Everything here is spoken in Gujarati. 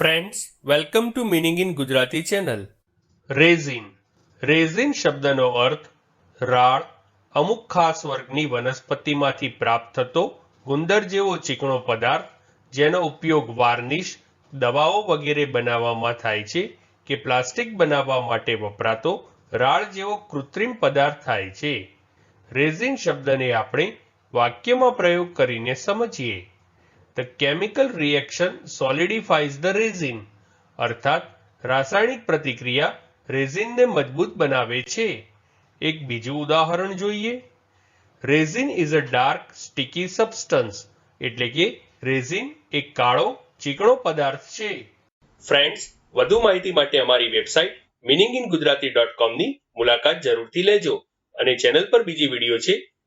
Friends welcome to meaning in Gujarati channel resin resin શબ્દનો અર્થ રાળ, અમુક ખાસ વર્ગની વનસ્પતિમાંથી પ્રાપ્ત થતો ગુંદર જેવો ચીકણો પદાર્થ, જેનો ઉપયોગ વાર્નિશ, દવાઓ વગેરે બનાવવામાં થાય છે કે પ્લાસ્ટિક બનાવવા માટે વપરાતો રાળ જેવો કૃત્રિમ પદાર્થ થાય છે. રેઝિન શબ્દને આપણે વાક્યમાં પ્રયોગ કરીને સમજીએ. The chemical reaction solidifies the resin અર્થાત, રાસાયણિક પ્રતિક્રિયા રેઝિનને મજબૂત બનાવે છે. એક બીજું ઉદાહરણ જોઈએ. Resin is a dark, sticky substance. એટલે કે રેઝિન એક કાળો, ચીકણો પદાર્થ છે. ફ્રેન્ડ્સ, વધુ માહિતી માટે અમારી website meaning in Gujarati dot કોમની મુલાકાત જરૂરથી લેજો અને ચેનલ પર બીજી વીડિયો છે